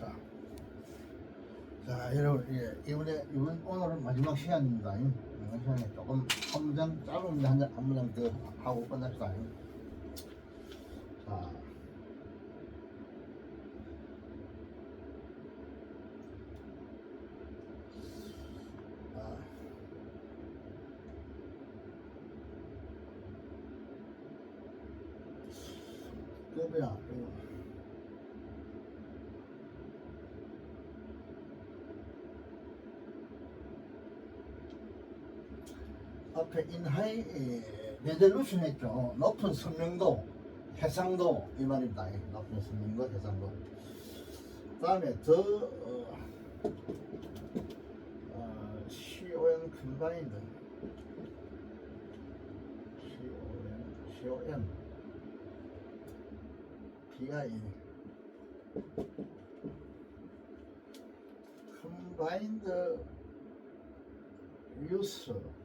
자, 자 여러분 예, 이번에 이번 오늘은 마지막 시간입니다. 마지막 시간에 조금 한 문장 짧은 문장 한 문장 더 하고 끝납시다. 자. 아. 이거. 앞에 인하이 레졸루션 했죠. 높은 선명도, 해상도 이 말입니다. 예, 높은 선명도, 해상도. 다음에 더 어, 어, CON 컴바인드 CON CON BI 컴바인드 유스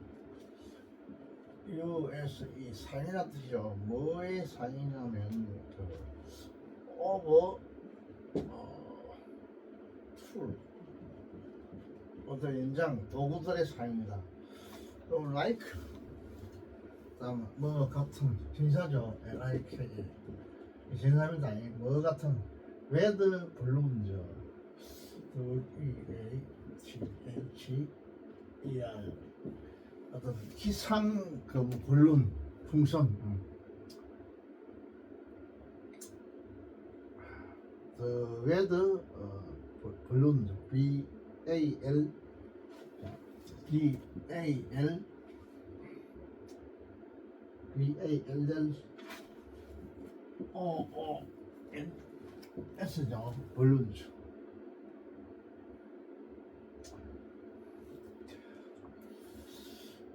USE 산이라 뜻이죠. 뭐의 산이냐면 그 오버 어, 툴 어떤 연장 도구들의 산입니다. 또 라이크 다음 뭐 같은 신사죠. 라이크 신사입니다. 뭐 같은 웨드 블룸즈 또 E H H E R 어떤 기상 그 볼룬 풍선 음. The weather 어, balloon B A L B A L B A L L O O N S죠 balloons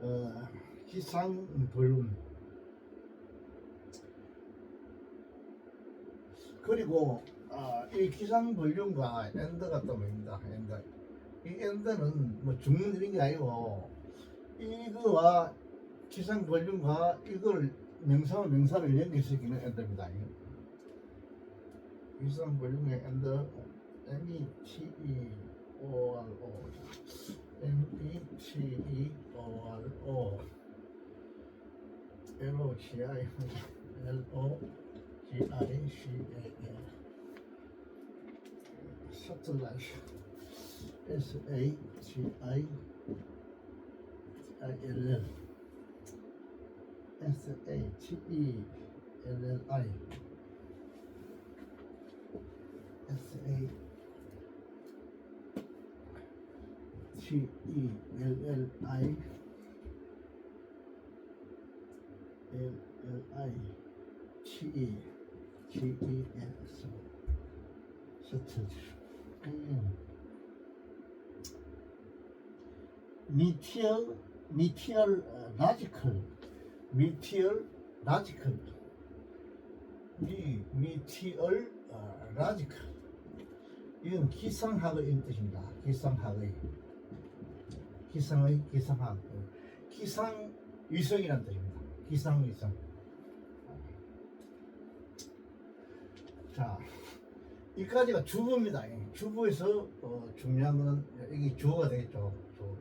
어, 기상 볼륨 그리고 아, 이 기상 볼륨과 엔더가 또 뭡니다 엔더. 이 엔더는 뭐 죽는 일인 게 아니고 이거와 기상 볼륨과 이걸 명사와 명사를 연결시키는 엔더입니다. 기상 볼륨의 엔더 M E T E O R O M E T E O R O. L O G I L O G I C A L Satellite S A T I I L L S A T E L L I. S A T E L L I L L I T E T E L S 음. 미티얼 미티얼 라지컬 미티얼 라지컬 미 미티얼 어, 라지컬 이건 기상학의 뜻입니다. 기상학의 기상의 기상학 기상 위성이라는 뜻입니다. 기상 위성. 자, 이까지가 주부입니다. 이 주부에서 어, 중요한 거는 이게 주어가 되겠죠. 주어.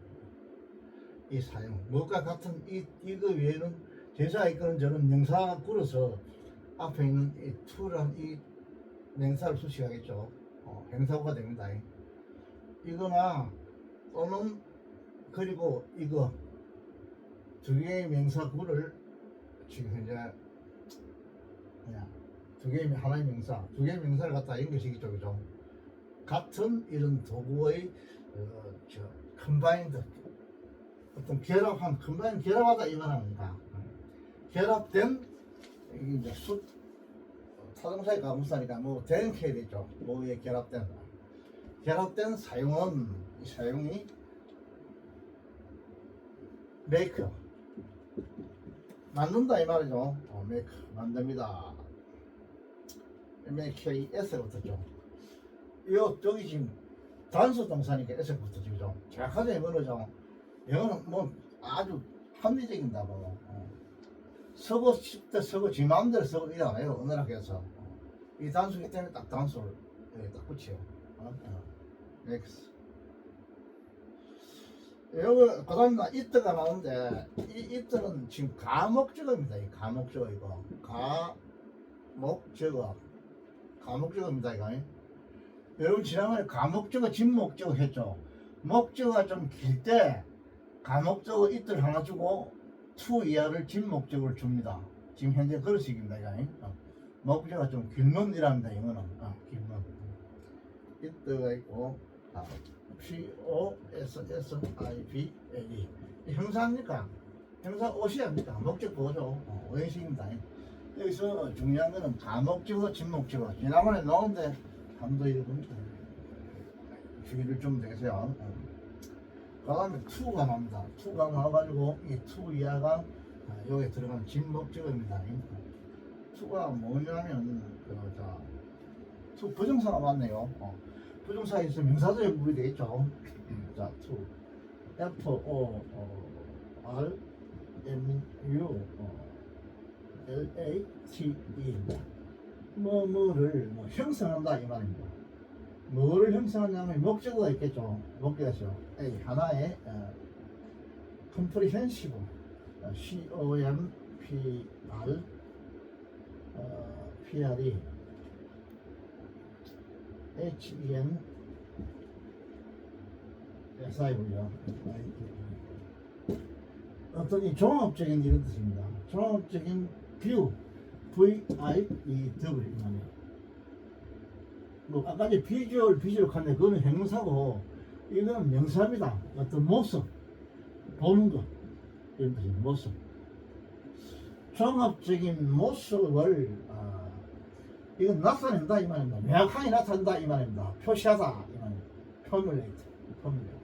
이 사용. 뭐가 같은 이 이거 외에는 제사 이끄는 저는 명사 끌어서 앞에 있는 이 투란 이 명사를 수식하겠죠. 어, 행사구가 됩니다. 이거나 또는 그리고 이거 두 개의 명사구를 지금 현재 그냥 두 개의 하나의 명사, 두 개의 명사를 갖다 연결시키죠, 그죠? 같은 이런 도구의 어, 저 컴바인드 어떤 결합한 컴바인 결합하다 이 말합니다. 결합된 이제 수 타동사의 가분사니까 뭐 된게 되죠. 뭐에 결합된 결합된 사용은 이 사용이 메이크 만든다 이 말이죠. 어, 메이크 만듭니다. M-A-K-S가 붙었죠. 요 저기 지금 단수 동사니까 S 붙었죠, 그죠? 정확하게 이거죠. 영어는 뭐 아주 합리적인다 뭐. 어. 서고 싶다 서고 지 마음대로 서고 이러나요 어느락 해서 이 단수기 때문에 딱 단수를 여기 딱 붙여 어, 어. X. 여기 그다음 나 이트가 나오는데 이 이트는 지금 가목적어입니다. 이 가목적어 이거 가목적어 가목적어입니다 이거. 여러분 지난번에 가목적어 진목적어 했죠. 목적어가 좀 길 때 가목적어 이트를 하나 주고 투 이하를 진목적어를 줍니다. 지금 현재 그런 식입니다 이거. 어. 목적어가 좀 길면 이랍니다 이거는 어, 길면. 이트가 있고 아, P O S S I V L E 형사입니까? 형사 옷이합니까? 목적 보죠. 어, 오행식입니다. 여기서 중요한 거는 가목적어, 진목적어. 지난번에 나오는데 한도 이러면 주의를 좀 내세요. 어. 그 다음에 투가 나옵니다. 투가 나와가지고 이 투 이하가 아, 여기 들어가는 진목적어입니다. 투가 뭐냐면 그, 자, 투 부정사가 맞네요. 어. 부정사에 있으면 명사절에 부분이 되겠죠. 자, to F O 어, R M U 어, L A T E 뭐 뭐를 뭐 형성한다 이 말입니다. 뭐를 형성하냐면 목적어가 있겠죠. 목적어죠. A 하나의 어, comprehensive 어, C O M P R 어, P R E H-E-N SI고요. 어떤 이 종합적인 이런 뜻입니다. 종합적인 뷰 V-I-E-W 이말이에요 뭐 아까 이제 비주얼 비주얼 하는데 그거는 형용사고 이거는 명사입니다. 어떤 모습 보는 것 이런 뜻입니다. 모습 종합적인 모습을 아, 이건 나타낸다 이 말입니다. 명확하게 나타낸다 이 말입니다. 표시하다 이 말입니다. 포뮬레이트, 포뮬레이트.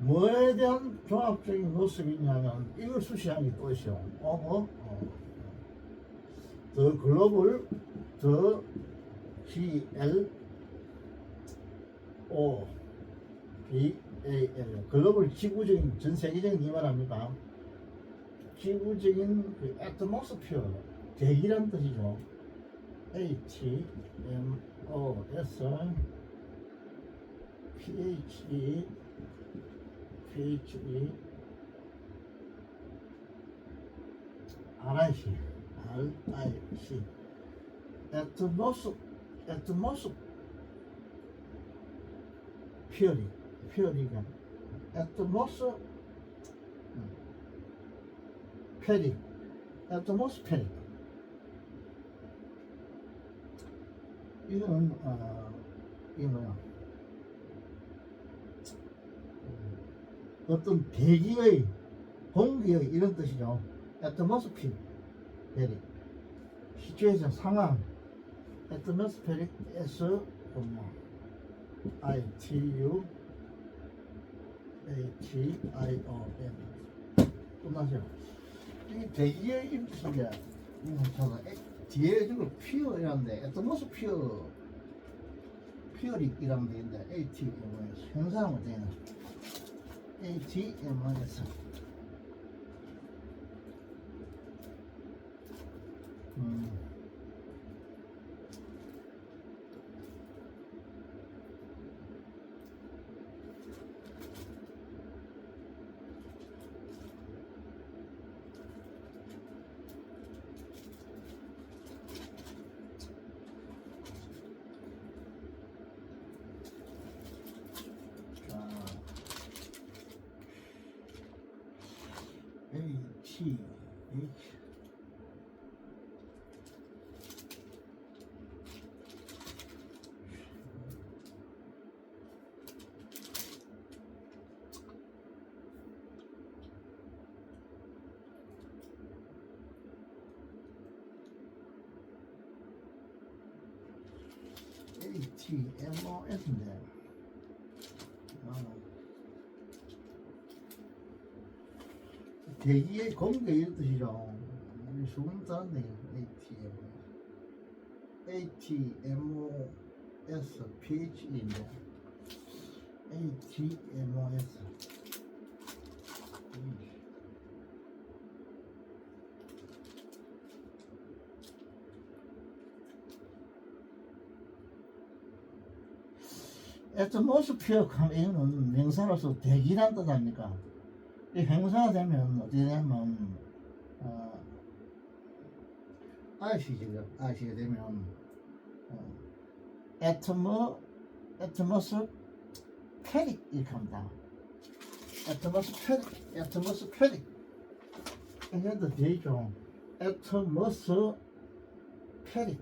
뭐에 대한 종합적인 모습이 있냐면 이걸 수시한 게또 있어요. 오버, 어. 더 글로벌, 더 G L O B A L 글로벌 지구적인 전 세계적인 이 말합니다. 지구적인 그 애트모스피어 대기란 뜻이죠. T M O S P H E P H E R I C R I C 애트모스 애트모스 피어리 피어리가 애트모스 페리 애트모스페릭 이거는 어, 이게 뭐야? 음, 어떤 대기의 공기의 이런 뜻이죠. 애트모스피 페릭 시츄에이션 상황. 애트모스페릭 S I T U T I O N 끝나죠 이 대기의 임시가 저는 뒤에 지금 어떤 모습 피어 피어리 이라면 되는데 ATM에서 형상은 되는 ATM에서 음. 2 ek Eighteen, and more, isn't there? 대기의 공개 이런 뜻이죠. 우리 수능 따는데 ATM ATMOS PH인데 ATMOS 애트모스피어 하면 이거는 명사로서 대기란 뜻 아닙니까? 이 행사가 되면 어떻게 되냐면 어, 아시죠? 아시게 되면 어, 애트모 애트모스 페릭 이렇게 합니다. 애트모스 페릭 애트모스 페릭 이게도 되죠. 애트모스 페릭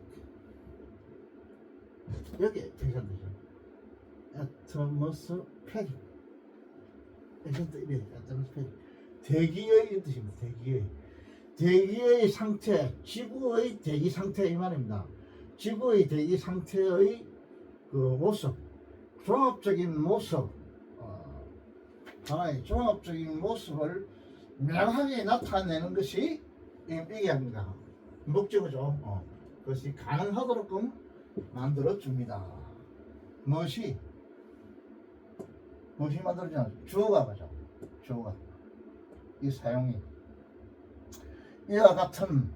여기 되셨죠. 애트모스 페릭 이래 애트모스 페릭 대기의 이 뜻입니다. 대기의 대기의 상태, 지구의 대기 상태 이 말입니다. 지구의 대기 상태의 그 모습, 종합적인 모습, 어, 하나의 종합적인 모습을 명확하게 나타내는 것이 이- 이게 합니다. 목적이죠. 어. 그것이 가능하도록끔 만들어 줍니다. 무엇이 무엇이 만들어지나 주어가 가죠. 주어가 이 사용이 이와 같은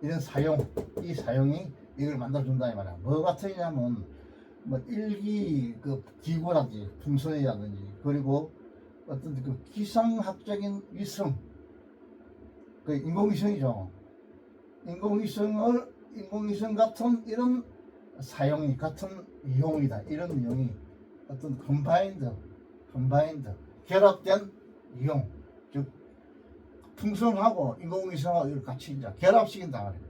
이런 사용 이 사용이 이걸 만들어준다 이 말이야. 뭐 같으냐면 뭐 일기 그 기구라든지 풍선이라든지 그리고 어떤 그 기상학적인 위성 그 인공위성이죠. 인공위성을 인공위성 같은 이런 사용이 같은 이용이다. 이런 이용이 어떤 컴바인드, 컴바인드 결합된 이용, 즉 풍선하고 인공위성하고 이걸 같이 이제 결합시킨다 말이에요.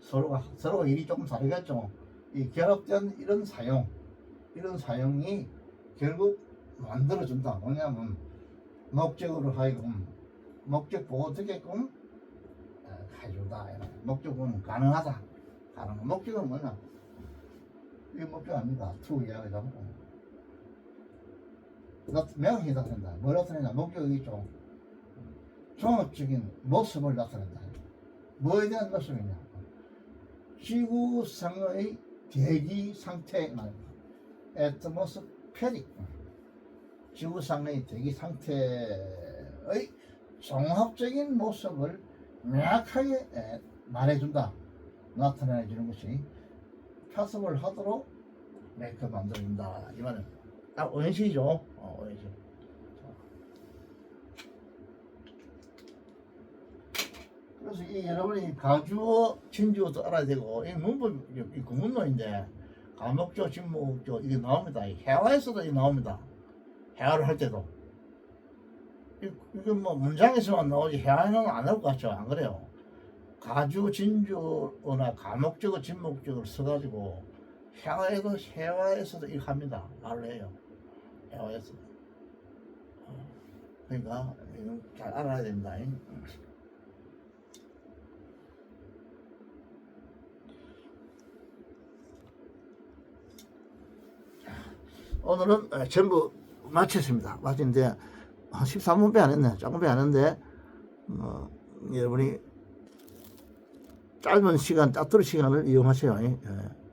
서로가 서로가 일이 조금 다르겠죠. 이 결합된 이런 사용, 이런 사용이 결국 만들어준다. 뭐냐면 목적으로 하여금 목적 보고 되게끔 어, 해준다. 목적은 가능하다. 가능. 목적은 뭐냐? 이게 목적 아닙니까? 투 이야기죠. 나 명확히 나타낸다. 뭘 나타내냐? 목적이 있죠. 종합적인 모습을 나타낸다. 뭐에 대한 모습이냐? 지구상의 대기 상태 말입니다. atmospheric 지구상의 대기 상태의 종합적인 모습을 명확하게 에, 말해준다. 나타내주는 것이 파습을 하도록 메이크 만들어준다. 이 말은 딱 원시죠. 어, 원시. 그래서 이 여러분이 가주어, 진주어도 알아야 되고 이 문법 이 구문론인데 가목조, 진목조 이게 나옵니다. 이 회화에서도 이게 나옵니다. 회화를 할 때도 이- 이게 뭐 문장에서만 나오지 회화에는 안 나올 것 같죠? 안 그래요? 가주, 진주어나 가목적어, 진목적을 써가지고 회화에도 회화에서도 이거 합니다. 말을 해요. 어, 그러니까 이건 잘 알아야 됩니다. 오늘은 에, 전부 마쳤습니다. 마쳤는데 한 13분배 안 했네. 조금배 안 했는데 어, 여러분이 짧은 시간, 짜투리 시간을 이용하세요. 예.